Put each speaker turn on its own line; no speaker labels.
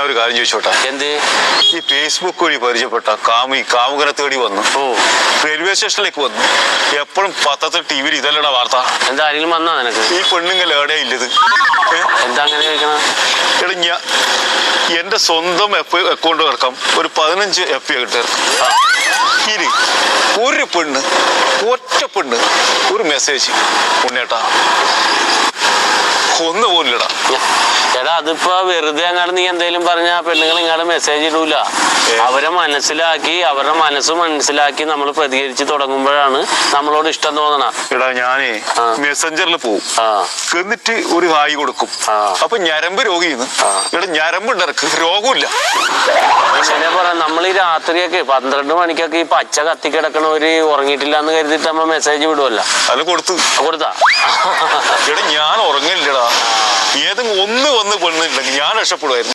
ഞാൻ ഒരു കാര്യം ചോദിച്ചോട്ടെ?
എന്ത്?
ഈ ഫേസ്ബുക്ക് വഴി പരിചയപ്പെട്ട കാമി കാമുകനെ തേടി വന്നു.
ഓ.
റെയിൽവേ സ്റ്റേഷനിലേക്ക് വന്നു. എപ്പോഴും പത്രത്തിൽ ടി വിയിൽ ഇതല്ലടാ വാർത്ത.
എന്താ ആരെങ്കിലും വന്നാ നിനക്ക്?
ഈ പെണ്ണുങ്ങൾ എവിടെ ഇല്ലത്?
എന്താ അങ്ങനെ ചോദിക്കണം?
എടാ ഞാൻ എന്റെ സ്വന്തം എഫ് അക്കൗണ്ട് ഇറക്കാം. ഒരു പതിനഞ്ച് എഫ് ഐ ഇറക്കാം. ഇനി ഒരു പെണ്ണ് ഒറ്റ പെണ്ണ് ഒരു മെസ്സേജ് ഉണ്ണേട്ടാ ഒന്ന് പോലില്ലടാ
എടാ അതിപ്പോ വെറുതെ അങ്ങാട് നീ എന്തേലും പറഞ്ഞ പെണ്ണുങ്ങൾ ഇങ്ങാട് മെസ്സേജ് ഇടൂല. അവരെ മനസ്സിലാക്കി അവരുടെ മനസ്സ് മനസ്സിലാക്കി നമ്മൾ പ്രതികരിച്ച് തുടങ്ങുമ്പോഴാണ് നമ്മളോട് ഇഷ്ടം തോന്നണ.
എടാ ഞാനേ മെസ്സഞ്ചറിൽ പോവും. എന്നിട്ട് ഒരു ഹായ് കൊടുക്കും. അപ്പൊ ഞരമ്പ് രോഗിന്ന്. എടാ ഞരമ്പ് രോഗമില്ല
പറയാം നമ്മൾ ഈ രാത്രിയൊക്കെ പന്ത്രണ്ട് മണിക്കൊക്കെ ഈ പച്ച കത്തി കിടക്കണവര് ഉറങ്ങിയിട്ടില്ല എന്ന് കരുതിയിട്ട് നമ്മൾ മെസ്സേജ് വിടുവല്ലോ.
അത് കൊടുത്തു.
കൊടുത്താ?
എടാ ഞാൻ ഉറങ്ങില്ലടാ ഒന്ന് വന്ന് പെണ്ണില്ലെങ്കിൽ ഞാൻ രക്ഷപ്പെടുമായിരുന്നു